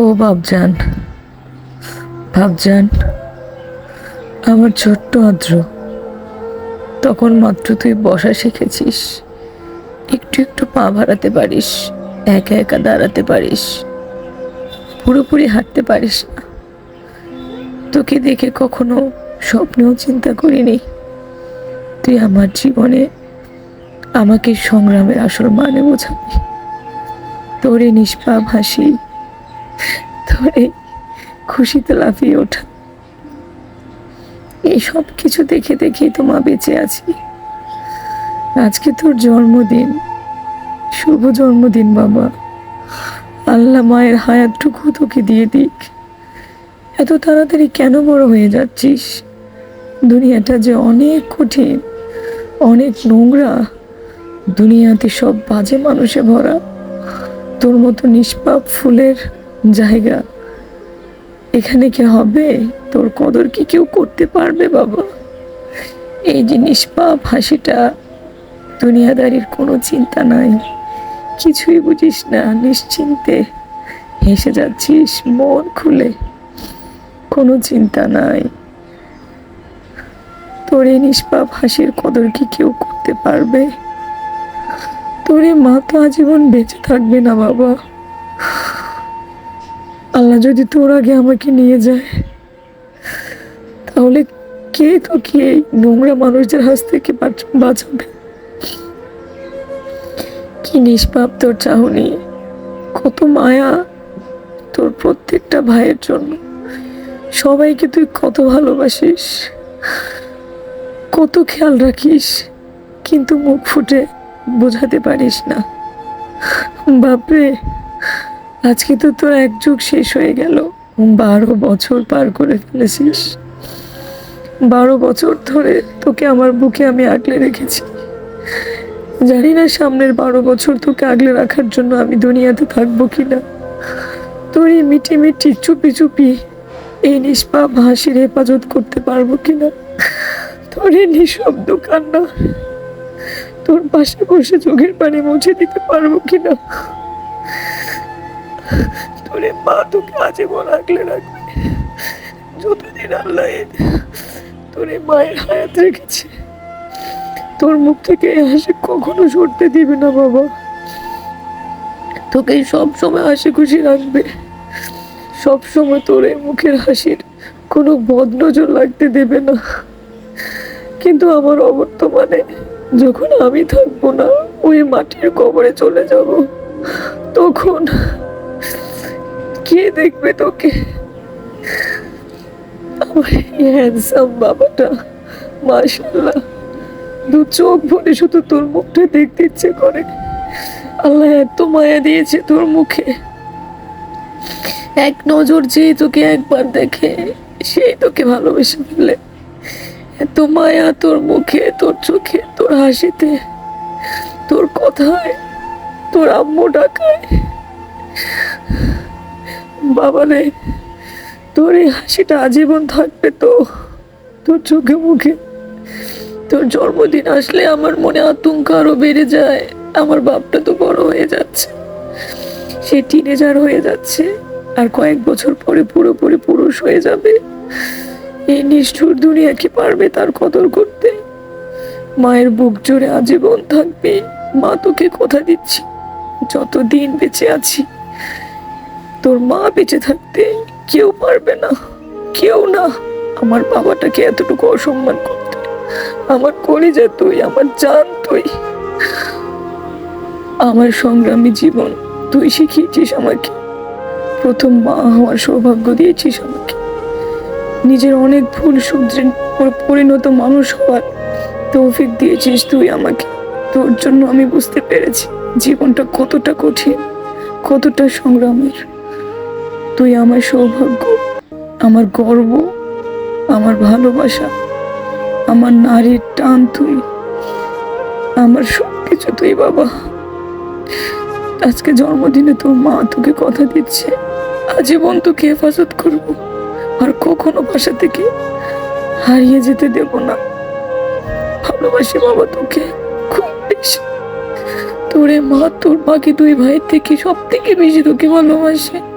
ও বাবজান ভাবজান আমার ছোট্ট আদ্র, তখন মাত্র তুই বসা শিখেছিস, একটু একটু পা ভাড়াতে পারিস, একা একা দাঁড়াতে পারিস, পুরোপুরি হাঁটতে পারিস না। তোকে দেখে কখনো স্বপ্নেও চিন্তা করিনি। তুই আমার জীবনে আমাকে সংগ্রামের আসল মানে বোঝাবি। তোর নিষ্পাপ হাসি এই খুশিতে লাফিয়ে ওঠা। এই সব কিছু দেখে দেখেই তো মা বেঁচে আছি। আজকে তোর জন্মদিন। শুভ জন্মদিন, বাবা। আল্লাহ মায়ের হায়াতটুকু তোকে দিয়ে দিক। এত তাড়াতাড়ি কেন বড় হয়ে যাচ্ছিস? দুনিয়াটা যে অনেক কঠিন, অনেক নোংরা, দুনিয়াতে সব বাজে মানুষে ভরা। তোর মতো নিষ্পাপ ফুলের জায়গা। এখানে কি হবে? তোর কদর কি কেউ করতে পারবে, বাবা? এই যে নিষ্পাপ হাসিটা দুনিয়াদারির কোনো চিন্তা নাই। কিছুই বুঝিস না, নিশ্চিন্তে হেসে যাচ্ছিস মন খুলে। কোনো চিন্তা নাই। তোর এই নিষ্পাপ হাসির কদর কি কেউ করতে পারবে? তোর মা তো আজীবন বেঁচে থাকবে না, বাবা। আল্লাহ যদি তোর আগে আমাকে নিয়ে যায়, তাহলে কে তোকে এই নোংরা মানুষদের হাত থেকে বাঁচ- বাঁচাবে? কি নিষ্পাপ তোর চাহনি, কত মায়া তোর প্রত্যেকটা ভাইয়ের জন্য। সবাইকে তুই কত ভালোবাসিস, কত খেয়াল রাখিস, কিন্তু মুখ ফুটে বোঝাতে পারিস না। বাপরে! আজকে তো তোর এক যুগ শেষ হয়ে গেল। বারো বছর পার করে ফেলেছিস। বারো বছর ধরে তোকে আমার বুকে আমি আগলে রেখেছি। জানি না সামনের বারো বছর তোকে আগলে রাখার জন্য আমি দুনিয়াতে থাকব কিনা। তোর এই মিটি মিটি চুপি চুপি এই নিষ্পাপ হাসির হেফাজত করতে পারব কিনা? তোর এই নিঃশব্দ কান্না তোর পাশে বসে চোখের পানি মুছে দিতে পারব কিনা? তোর মা তোকে আজীবন আগলে রাখবে। যতদিন আল্লাহ তোর মায়ের হায়াত রেখেছে, তোর মুখ থেকে হাসি কখনো সরতে দিবে না বাবা। তোকে সব সময় হাসি খুশি রাখবে। সব সময় তোর মুখের হাসির কোনো বদনজর লাগতে দেবে না। কিন্তু আমার অবর্তমানে যখন আমি থাকব না, ওই মাটির কবরে চলে যাব, তখন কে দেখবে তোকে? বাবাটা মাশাল্লাহ দু চোখ ভরে শুধু তোর মুখটা দেখতে ইচ্ছে করে। আল্লাহ এত মায়া দিয়েছে তোর মুখে। এক নজর চেয়ে তোকে একবার দেখে, সেই তোকে ভালোবেসে ফেলে এত মায়া তোর মুখে, তোর চোখে, তোর হাসিতে, তোর কথায়, তোর আম্মু ডাকায়। বাবা রে, তোর এই হাসিটা আজীবন থাকবে তো। তোর চোখে মুখে, তোর জন্মদিন আসলে আমার মনে আতঙ্ক আরও বেড়ে যায়। আমার বাপটা তো বড় হয়ে যাচ্ছে। সে টিনেজার হয়ে যাচ্ছে। আর কয়েক বছর পরে পুরোপুরি পুরুষ হয়ে যাবে। এই নিষ্ঠুর দুনিয়া কি পারবে তার কদর করতে? মায়ের বুক জোরে আজীবন থাকবে। মা তোকে কথা দিচ্ছি। যতদিন বেঁচে আছি তোর মা বেঁচে থাকতে কেউ পারবে না, কেউ না। আমার বাবাটাকে এতটুকু অসম্মান করতে। আমার কলিজা তুই, আমার জান তুই। আমার সংগ্রামী জীবন, তুই শিখিয়েছিস আমাকে। প্রথম মা হওয়ার সৌভাগ্য দিয়েছিস আমাকে। নিজের অনেক ভুল শুধরে পর- পরিণত মানুষ হওয়ার তৌফিক দিয়েছিস তুই আমাকে। তোর জন্য আমি বুঝতে পেরেছি জীবনটা কতটা কঠিন, কতটা সংগ্রামের। তুই আমার সৌভাগ্য, আমার গর্ব, আমার ভালোবাসা, আমার নারীর টান তুই, আমার সব কিছু তুই বাবা। আজকে জন্মদিনে তোর মা তোকে কথা দিচ্ছে, আজীবন তোকে হেফাজত করব, আর কখনো বাসা থেকে হারিয়ে যেতে দেব না। ভালোবাসি বাবা তোকে খুব বেশি। তোরে মা, তোর বাকি দুই ভাইয়ের থেকে সব থেকে বেশি তোকে ভালোবাসে।